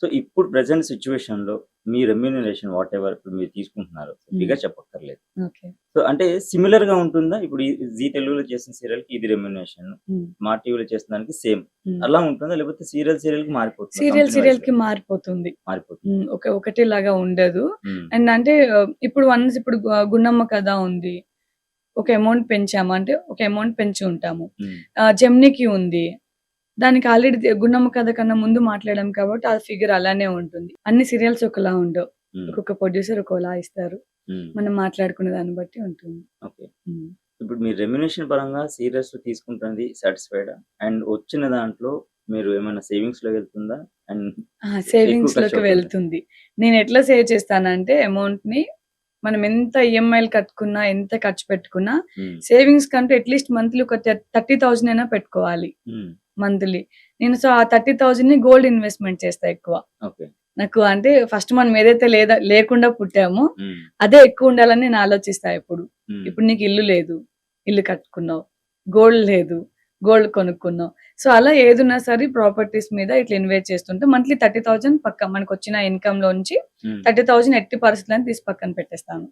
So ఇప్పుడు present సిచ్యువేషన్లో మీ remuneration what ever ఇప్పుడు మీరు తీసుకుంటున్నారు ఫిగర్ చెప్పక్కర్లేదు. ఓకే సో అంటే సిమిలర్గా ఉంటుందా? ఇప్పుడు జీ తెలుగులో చేసిన సీరియల్కి ఇది రెమ్యూనరేషన్. మా టీవీలో చేసిన దానికి సేమ్ ఉమ్. అలా ఉంటుందా? లేకపోతే సీరియల్ సీరియల్కి మారిపోతుంది సీరియల్ సీరియల్కి మారిపోతుంది. మారిపోతుంది. ఒక ఒకటే లాగా ఉండదు అండ్ అంటే ఇప్పుడు వన్స్ ఇప్పుడు గుండమ్మ కథ ఉంది. ఒక అమౌంట్ పెంచాము. అంటే ఒక అమౌంట్ పెంచి ఉంటాము. జెమ్నీకి ఉంది. దానికి ఆల్రెడీ గుండమ్మ కథ కన్నా ముందు మాట్లాడాం కాబట్టి ఆ ఫిగర్ అలానే ఉంటుంది. అన్ని సీరియల్స్ ఒకలా ఉండవు. ఒక్కొక్క ప్రొడ్యూసర్ ఒకలా ఇస్తారు. మనం మాట్లాడుకునే దాన్ని బట్టి ఉంటుంది. ఓకే. ఇప్పుడు మీరు రెమ్యునేషన్ పరంగా సీరియస్ తీసుకుంటుంది సాటిస్ఫైడ్ అండ్ వచ్చిన దాంట్లో మీరు ఏమైనా సేవింగ్స్లో వెళ్తుందా? అండ్ సేవింగ్స్లోకి. వెళ్తుంది. నేను ఎట్లా సేవ్ చేస్తానంటే అమౌంట్ని మనం ఎంత ఈఎంఐలు కట్టుకున్నా ఎంత ఖర్చు పెట్టుకున్నా సేవింగ్స్ కంటే అట్లీస్ట్ మంత్లీ ఒక థర్టీ థౌజండ్ అయినా పెట్టుకోవాలి. మంత్లీ. నేను సో ఆ థర్టీ థౌజండ్ని గోల్డ్ ఇన్వెస్ట్మెంట్ చేస్తా ఎక్కువ. ఓకే. నాకు అంటే ఫస్ట్ మనం ఏదైతే లేదా లేకుండా పుట్టామో అదే ఎక్కువ ఉండాలని నేను ఆలోచిస్తా ఎప్పుడు. ఇప్పుడు నీకు ఇల్లు లేదు ఇల్లు కట్టుకున్నావు గోల్డ్ లేదు గోల్డ్ కొనుక్కున్నావు. సో అలా ఏదున్నా సరే ప్రాపర్టీస్ మీద ఇట్లా ఇన్వెస్ట్ చేస్తుంటే మంత్లీ థర్టీ థౌజండ్ పక్క మనకు వచ్చిన ఇన్కమ్ లోంచి థర్టీ థౌజండ్ ఎట్టి పరిస్థితులను తీసి పక్కన పెట్టేస్తాను.